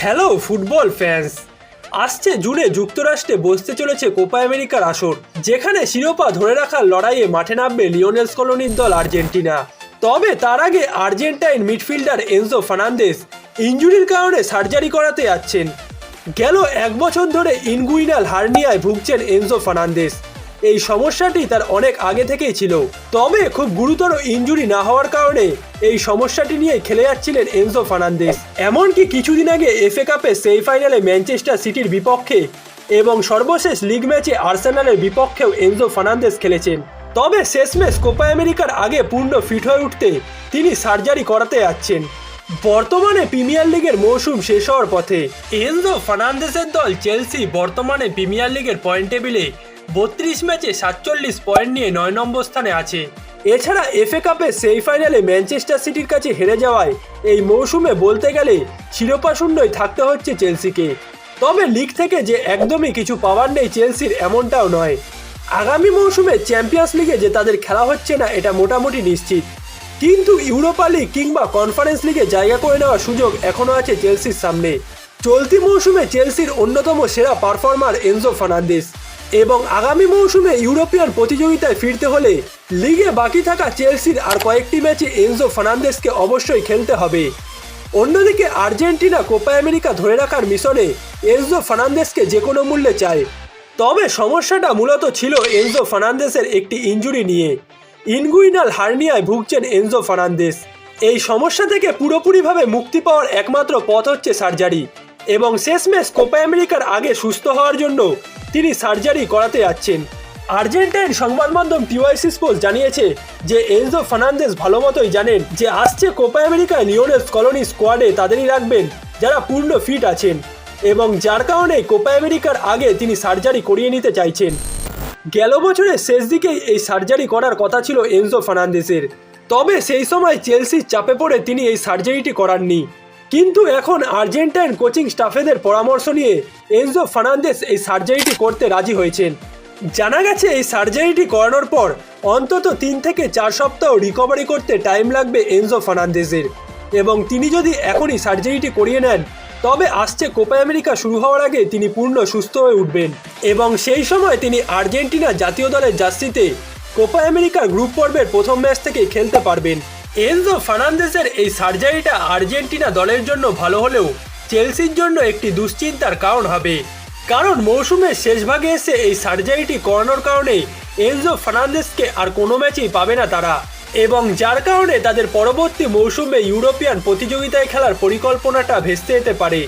Hello football fans. আসছে জুনে যুক্তরাষ্ট্রে বসতে চলেছে কোপা আমেরিকার আসর, যেখানে শিরোপা ধরে রাখার লড়াইয়ে মাঠে নামবে লিওনেলস কলোনির দল আর্জেন্টিনা। তবে তার আগে আর্জেন্টাইন মিডফিল্ডার এনজো ফার্নান্দেস ইঞ্জুরির কারণে সার্জারি করাতে যাচ্ছেন। গেল এক বছর ধরে ইনগুইনাল হার্নিয়ায় ভুগছেন এনজো ফার্নান্দেস এই সমস্যাটি তার অনেক আগে থেকেই ছিল। তবে খুব গুরুতর ইনজুরি না হওয়ার কারণে এই সমস্যাটি নিয়ে খেলে যাচ্ছিলেন এনজো ফার্নান্দেস এমনকি কিছুদিন আগে এফএ কাপে সেমিফাইনালে ম্যানচেস্টার সিটির বিপক্ষে এবং সর্বশেষ লিগ ম্যাচে আর্সেনালের বিপক্ষেও এনজো ফার্নান্দেস খেলেছেন। তবে শেষমেশ কোপা আমেরিকার আগে পূর্ণ ফিট হয়ে উঠতে তিনি সার্জারি করাতে যাচ্ছেন। বর্তমানে প্রিমিয়ার লিগের মৌসুম শেষ হওয়ার পথে এনজো ফার্নান্দেসের দল চেলসি বর্তমানে প্রিমিয়ার লিগের পয়েন্ট টেবিলে বত্রিশ ম্যাচে সাতচল্লিশ পয়েন্ট নিয়ে নয় নম্বর স্থানে আছে। এছাড়া এফএ কাপে সেমিফাইনালে ম্যানচেস্টার সিটির কাছে হেরে যাওয়ায় এই মৌসুমে বলতে গেলে শিরোপা শূন্যই থাকতে হচ্ছে চেলসিকে। তবে লিগ থেকে যে একদমই কিছু পাওয়ার নেই চেলসির এমনটাও নয়। আগামী মৌসুমে চ্যাম্পিয়ন্স লিগে যে তাদের খেলা হচ্ছে না, এটা মোটামুটি নিশ্চিত। কিন্তু ইউরোপা লিগ কিংবা কনফারেন্স লিগে জায়গা করে নেওয়ার সুযোগ এখনও আছে চেলসির সামনে। চলতি মৌসুমে চেলসির অন্যতম সেরা পারফর্মার এনজো ফার্নান্দেস এবং আগামী মৌসুমে ইউরোপিয়ান প্রতিযোগিতায় ফিরতে হলে লিগে বাকি থাকা চেলসির আর কয়েকটি ম্যাচে এনজো ফার্নান্দেসকে অবশ্যই খেলতে হবে। অন্যদিকে আর্জেন্টিনা কোপা আমেরিকা ধরে রাখার মিশনে এনজো ফার্নান্দেসকে যে কোনো মূল্যে চায়। তবে সমস্যাটা মূলত ছিল এনজো ফার্নান্দেসের একটি ইনজুরি নিয়ে। ইনগুইনাল হার্নিয়ায় ভুগছেন এনজো ফার্নান্দেস এই সমস্যা থেকে পুরোপুরিভাবে মুক্তি পাওয়ার একমাত্র পথ হচ্ছে সার্জারি। এবং শেষমেশ কোপা আমেরিকার আগে সুস্থ হওয়ার জন্য তিনি সার্জারি করাতে যাচ্ছেন। আর্জেন্টাইন সংবাদ মাধ্যম টিওয়াইসি স্পোর্টস জানিয়েছে যে এনজো ফার্নান্দেস ভালো মতোই জানেন যে আসছে কোপা আমেরিকায় লিওনেস কলোনি স্কোয়াডে তাদেরই রাখবেন যারা পূর্ণ ফিট আছেন এবং যার কারণে কোপা আমেরিকার আগে তিনি সার্জারি করিয়ে নিতে চাইছেন। গেল বছরের শেষ দিকেই এই সার্জারি করার কথা ছিল এনজো ফার্নান্দেসের তবে সেই সময় চেলসির চাপে পড়ে তিনি এই সার্জারিটি করাননি। কিন্তু এখন আর্জেন্টাইন কোচিং স্টাফেদের পরামর্শ নিয়ে এনজো ফার্নান্দেস এই সার্জারিটি করতে রাজি হয়েছেন। জানা গেছে এই সার্জারিটি করানোর পর অন্তত তিন থেকে চার সপ্তাহ রিকভারি করতে টাইম লাগবে এনজো ফার্নান্দেসের এবং তিনি যদি এখনই সার্জারিটি করিয়ে নেন, তবে আসছে কোপা আমেরিকা শুরু হওয়ার আগে তিনি পূর্ণ সুস্থ হয়ে উঠবেন। এবং সেই সময় তিনি আর্জেন্টিনা জাতীয় দলের জার্সিতে কোপা আমেরিকার গ্রুপ পর্বের প্রথম ম্যাচ থেকে খেলতে পারবেন। এনজো ফার্নান্দেসের এই সার্জারিটা আর্জেন্টিনা দলের জন্য ভালো হলেও চেলসির জন্য একটি দুশ্চিন্তার কারণ হবে। কারণ মৌসুমের শেষ ভাগে এসে এই সার্জারিটি করানোর কারণে এনজো ফার্নান্দেসকে আর কোনো ম্যাচেই পাবে না তারা। এবং যার কারণে তাদের পরবর্তী মৌসুমে ইউরোপিয়ান প্রতিযোগিতায় খেলার পরিকল্পনাটা ভেস্তে যেতে পারে।